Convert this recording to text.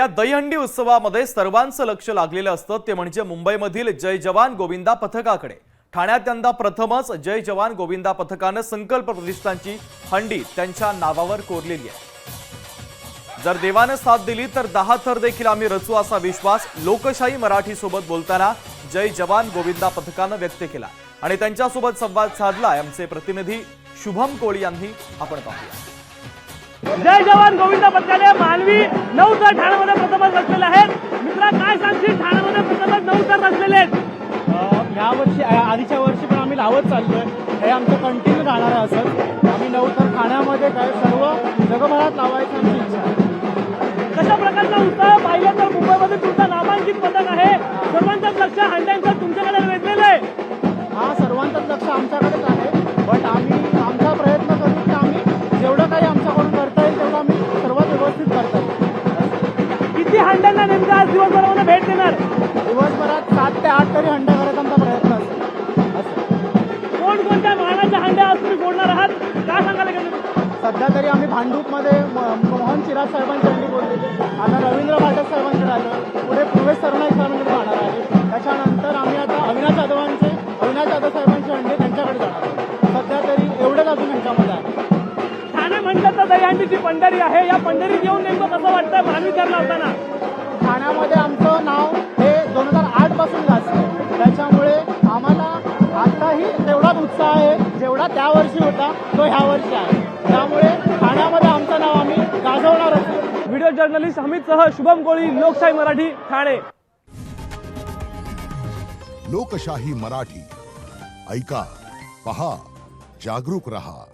या दहीहंडी उत्सवामध्ये सर्वांचं लक्ष लागलेलं असतं. ते म्हणजे मुंबईमधील जय जवान गोविंदा पथकाकडे. ठाण्यात यंदा प्रथमच जय जवान गोविंदा पथकानं संकल्प प्रतिष्ठानची हंडी त्यांच्या नावावर कोरलेली आहे. जर देवानं साथ दिली तर दहा थर देखील आम्ही रचू असा विश्वास लोकशाही मराठी सोबत बोलताना जय जवान गोविंदा पथकानं व्यक्त केला. आणि त्यांच्यासोबत संवाद साधला आमचे प्रतिनिधी शुभम कोळी यांनी. आपण पाहूया. जय जवान गोविंद पथकाने मानवी नऊ तर ठाण्यामध्ये प्रथमच रचलेले आहेत. मित्रा काय सांगशील? ठाण्यामध्ये प्रथमच नऊ तर रचलेले आहेत ह्या वर्षी आधीच्या वर्षी पण आम्ही लावत चाललोय. हे आमचं कंटिन्यू राहणार आहे असं. आम्ही नवतर ठाण्यामध्ये काय सर्व जगभरात लावायची आमची इच्छा आहे. कशा प्रकारचा उत्साह? पाहिलं तर मुंबईमध्ये तुमचं नामांकित पथक आहे. सर्वांचंच लक्ष हंड्यांचं किती हंड्यांना नेमकं आज दिवसभरामध्ये भेट देणार? दिवसभरात सात ते आठ तरी हंडा करायचा आमचा प्रयत्न असेल असं कोणकोणत्या मानाच्या हंड्या आज तुम्ही फोडणार आहात? काय सांगायला गेलं सध्या तरी आम्ही भांडूपमध्ये मोहन चिराग साहेबांची हंडी बोललेली आता रवींद्र भाटक साहेबांकडे आलो. पुढे पूर्वेश सरनाईक साहेबांकडे जाणार आहे. त्याच्यानंतर आम्ही आता अविनाश जाधवांचे अविनाश जाधव साहेबांची तर दहीहंडीची पंढरी आहे या पंढरीत येऊन नेमकं कसं वाटतंय मानवी कर लावताना? ठाण्यामध्ये आमचं नाव हे दोन हजार आठपासून गाजतं. त्याच्यामुळे आम्हाला आताही तेवढाच उत्साह आहे जेवढा त्या वर्षी होता तो ह्या वर्षी आहे. त्यामुळे ठाण्यामध्ये आमचं नाव आम्ही गाजवणारच आहे. व्हिडिओ जर्नलिस्ट अमित सह शुभम कोळी लोकशाही मराठी ठाणे. लोकशाही मराठी. ऐका पहा जागरूक रहा.